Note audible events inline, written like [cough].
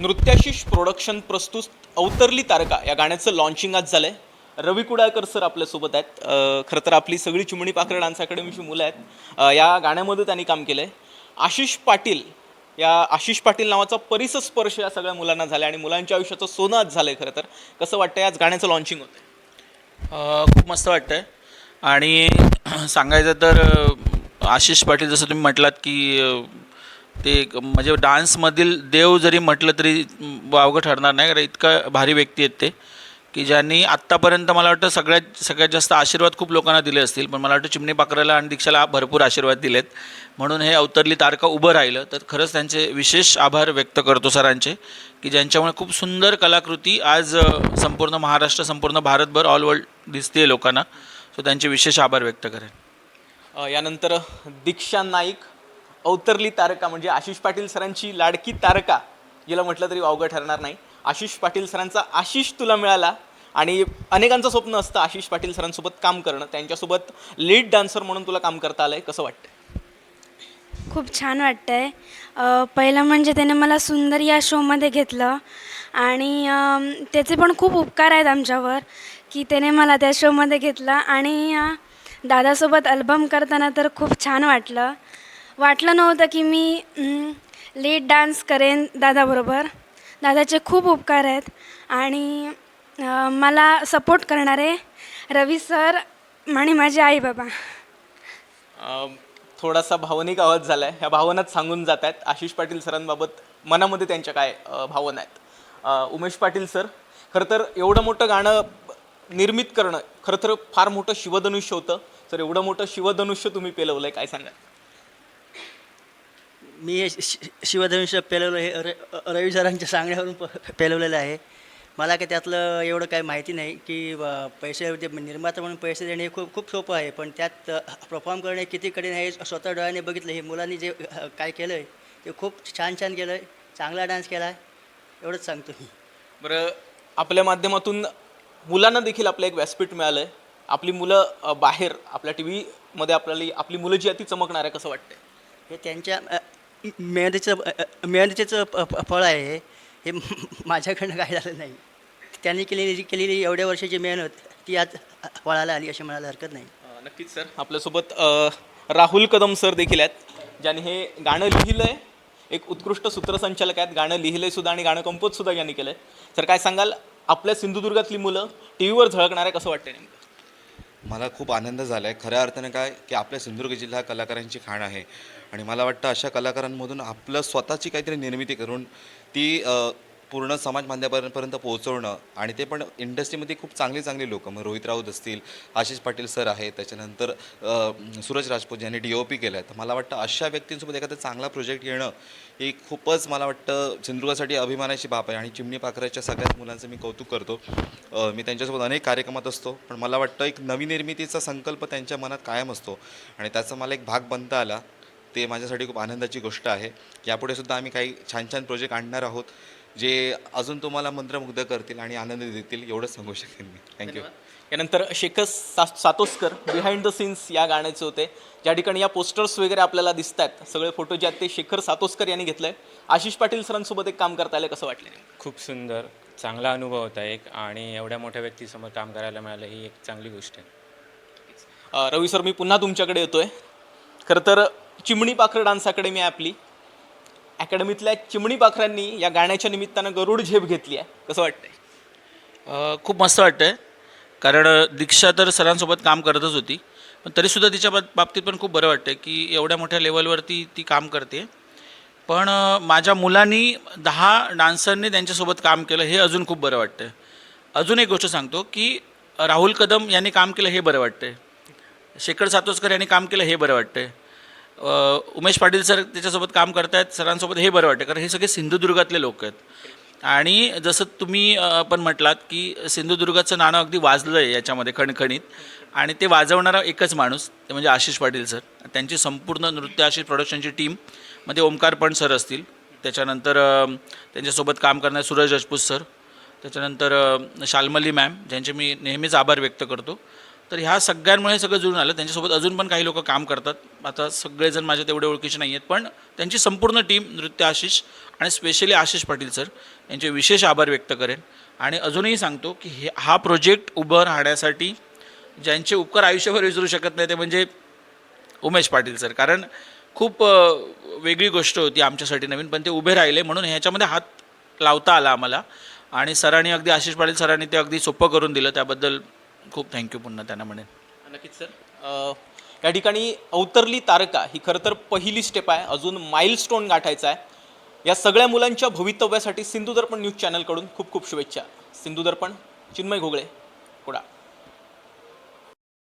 नृत्याशीष production प्रस्तुत अवतरली तारका या गाण्याचं लॉन्चिंग आज झालं आहे रवी कुडाळकर सर आपल्यासोबत आहेत. खरं तर आपली सगळी चिमणी पाखरे डान्स अकॅडमीची मुलं आहेत. या गाण्यामध्ये त्यांनी काम केलं आहे आशिष पाटील या आशिष पाटील नावाचा परिस स्पर्श या सगळ्या मुलांना झाला आणि मुलांच्या आयुष्याचं सोनं आज झालं आहे खरं तर. कसं वाटतं आज गाण्याचं लॉन्चिंग होतं खूप मस्त वाटतं आहे आणि [clears throat] सांगायचं तर आशिष पाटील जसं तुम्ही म्हटलात की ते म्हणजे डान्समधील देव जरी म्हटलं तरी वावगं ठरणार नाही कारण इतका भारी व्यक्ती आहेत ते की ज्यांनी आत्तापर्यंत मला वाटतं सगळ्यात सगळ्यात जास्त आशीर्वाद खूप लोकांना दिले असतील पण मला वाटतं चिमणी पाकराला आणि दीक्षाला भरपूर आशीर्वाद दिलेत. म्हणून हे अवतरली तारका उभं राहिलं तर खरंच त्यांचे विशेष आभार व्यक्त करतो सरांचे की ज्यांच्यामुळे खूप सुंदर कलाकृती आज संपूर्ण महाराष्ट्र संपूर्ण भारतभर ऑल वर्ल्ड दिसते लोकांना. सो त्यांचे विशेष आभार व्यक्त करेन. यानंतर दीक्षा नाईक अवतरली तारका म्हणजे आशिष पाटील सरांची लाडकी तारका जिला म्हटलं तरी वावगं ठरणार नाही. आशिष पाटील सरांचा आशिष तुला मिळाला आणि अनेकांचं स्वप्न असतं आशिष पाटील सरांसोबत काम करणं. त्यांच्यासोबत लीड डान्सर म्हणून तुला काम करता आलंय कसं वाटतं खूप छान वाटतं आहे पहिलं म्हणजे त्याने मला सुंदर या शोमध्ये घेतलं आणि त्याचे पण खूप उपकार आहेत आमच्यावर की त्याने मला त्या शोमध्ये घेतलं आणि दादासोबत अल्बम करताना तर खूप छान वाटलं. वाटलं नव्हतं की मी लेट डान्स करेन दादाबरोबर दादाचे खूप उपकार आहेत. आणि मला सपोर्ट करणारे रवी सर आणि माझे आई बाबा. थोडासा भावनिक आवाज झाला आहे ह्या भावनाच सांगून जात आहेत आशिष पाटील सरांबाबत मनामध्ये त्यांच्या काय भावना आहेत? उमेश पाटील सर खरं तर एवढं मोठं गाणं निर्मित करणं खरं तर फार मोठं शिवधनुष्य होतं. तर एवढं मोठं शिवधनुष्य तुम्ही पेलवलं आहे काय सांगा मी हे शि- शिवधनुष्य पेलवलं हे र रवी सरांच्या सांगण्यावरून प पेलवलेलं आहे. मला काही त्यातलं एवढं काही माहिती नाही की पैसे निर्माता म्हणून पैसे देणे हे खूप खूप सोपं आहे. पण त्यात परफॉर्म करणे किती कठीण आहे स्वतः डोळ्याने बघितलं. हे मुलांनी जे काय केलं आहे ते खूप छान छान केलं आहे चांगला डान्स केला आहे एवढंच सांगतो मी. बरं आपल्या माध्यमातून मुलांना देखील आपलं एक व्यासपीठ मिळालं आहे आपली मुलं बाहेर आपल्या टी व्हीमध्ये आपल्याला आपली मुलं जी आहे ती चमकणार आहे कसं वाटतंय? हे त्यांच्या मेहंदीचं मेहनतीचं मेहनतीचं फळ आहे हे. [laughs] माझ्याकडनं काय झालं नाही. त्यांनी केलेली केलेली एवढ्या वर्षाची मेहनत ती आज फळाला आली अशी म्हणायला हरकत नाही. नक्कीच सर. आपल्यासोबत राहुल कदम सर देखील आहेत ज्याने हे गाणं लिहिलं आहे एक उत्कृष्ट सूत्रसंचालक आहेत. गाणं लिहिलंय सुद्धा आणि गाणं कंपोजसुद्धा यांनी केलं आहे सर काय सांगाल? आपल्या सिंधुदुर्गातली मुलं टी व्हीवर झळकणार आहे कसं वाटतं नेमकं? मला खूप आनंद झाला आहे खऱ्या अर्थानं काय की आपल्या सिंधुदुर्ग जिल्हा कलाकारांची खाण आहे. आणि मला वाटतं अशा कलाकारांमधून आपलं स्वतःची काहीतरी निर्मिती करून ती पूर्ण समाज माध्यमापर्यंत पोहोचवणं आणि ते पण इंडस्ट्रीमध्ये खूप चांगली चांगली लोकं मग रोहित राऊत असतील आशिष पाटील सर आहेत त्याच्यानंतर सूरज राजपूत ज्यांनी डी ओ पी केलं आहे तर मला वाटतं अशा व्यक्तींसोबत एखादा चांगला प्रोजेक्ट येणं ही खूपच मला वाटतं सिंधुदुर्गासाठी अभिमानाची बाब आहे. आणि चिमणी पाखराच्या सगळ्याच मुलांचं मी कौतुक करतो. मी त्यांच्यासोबत अनेक कार्यक्रमात असतो पण मला वाटतं एक नवी निर्मितीचा संकल्प त्यांच्या मनात कायम असतो. आणि त्याचा मला एक भाग बनता आला ते माझ्यासाठी खूप आनंदाची गोष्ट आहे. यापुढे सुद्धा आम्ही काही छान छान प्रोजेक्ट आणणार आहोत. जे अजून तुम्हाला मंत्रमुग्ध करतील आणि आनंद देतील एवढंच सांगू शकेन मी. थँक्यू यानंतर शेखर सा सातोस्कर बिहाइंड द सीन्स या गाण्याचे होते. ज्या ठिकाणी या पोस्टर्स वगैरे आपल्याला दिसत आहेत सगळे फोटो जे आहेत ते शेखर सातोस्कर यांनी घेतलंय. आशिष पाटील सरांसोबत एक काम करता आलं कसं वाटलं? खूप सुंदर चांगला अनुभव होता एक आणि एवढ्या मोठ्या व्यक्तीसमोर काम करायला मिळालं ही एक चांगली गोष्ट आहे. रवी सर मी पुन्हा तुमच्याकडे येतोय. खरं तर चिमणी पाखर डान्स अकॅडमी आहे आपली अकॅडमीतल्या चिमणी पाखरांनी या गाण्याच्या निमित्तानं गरुड झेप घेतली आहे. कसं वाटतंय? खूप मस्त वाटतं आहे कारण दीक्षा तर सरांसोबत काम करतच होती. पण तरीसुद्धा तिच्या बाबतीत पण खूप बरं वाटतं की एवढ्या मोठ्या लेवलवरती ती काम करते. पण माझ्या मुलांनी दहा डान्सरने त्यांच्यासोबत काम केलं हे अजून खूप बरं वाटतं अजून एक गोष्ट सांगतो की राहुल कदम यांनी काम केलं हे बरं वाटतं शेखर सातोसकर यांनी काम केलं हे बरं वाटतं उमेश पाटील सर त्याच्यासोबत काम करतायत सरांसोबत हे बरं वाटतं कारण हे सगळे सिंधुदुर्गातले लोक आहेत. आणि जसं तुम्ही पण म्हटलात की सिंधुदुर्गाचं नाणं अगदी वाजलं आहे याच्यामध्ये खणखणीत. आणि ते वाजवणारा एकच माणूस ते म्हणजे आशिष पाटील सर. त्यांची संपूर्ण नृत्य आशिष प्रोडक्शनची टीममध्ये ओमकार पण सर असतील. त्याच्यानंतर त्यांच्यासोबत काम करणारे सूरज राजपूत सर. त्याच्यानंतर शालमली शाल्मली मॅम ज्यांचे मी नेहमीच आभार व्यक्त करतो. तर ह्या सगळ्यांमुळे सगळं जुळून आलं. त्यांच्यासोबत अजून पण काही लोक काम करतात. आता सगळेजण माझ्या तेवढे ओळखीचे नाही आहेत पण त्यांची संपूर्ण टीम नृत्य आशिष आणि स्पेशली आशिष पाटील सर यांचे विशेष आभार व्यक्त करेन. आणि अजूनही सांगतो की हे हा प्रोजेक्ट उभं राहण्यासाठी ज्यांचे उपकार आयुष्यभर विसरू शकत नाही ते म्हणजे उमेश पाटील सर कारण खूप वेगळी गोष्ट होती आमच्यासाठी नवीन पण ते उभे राहिले म्हणून ह्याच्यामध्ये हात लावता आला आम्हाला. आणि सरांनी अगदी आशिष पाटील सरांनी ते अगदी सोपं करून दिलं. त्याबद्दल खूप थँक्यू पुन्हा त्यांना म्हणेन. नक्कीच सर या ठिकाणी अवतरली तारका ही खरं तर पहिली स्टेप आहे. अजून माइलस्टोन गाठायचा आहे. या सगळ्या मुलांच्या भवितव्यासाठी सिंधुदर्पण न्यूज चॅनलकडून खूप खूप शुभेच्छा. सिंधुदर्पण चिन्मय घोगळे कुडा.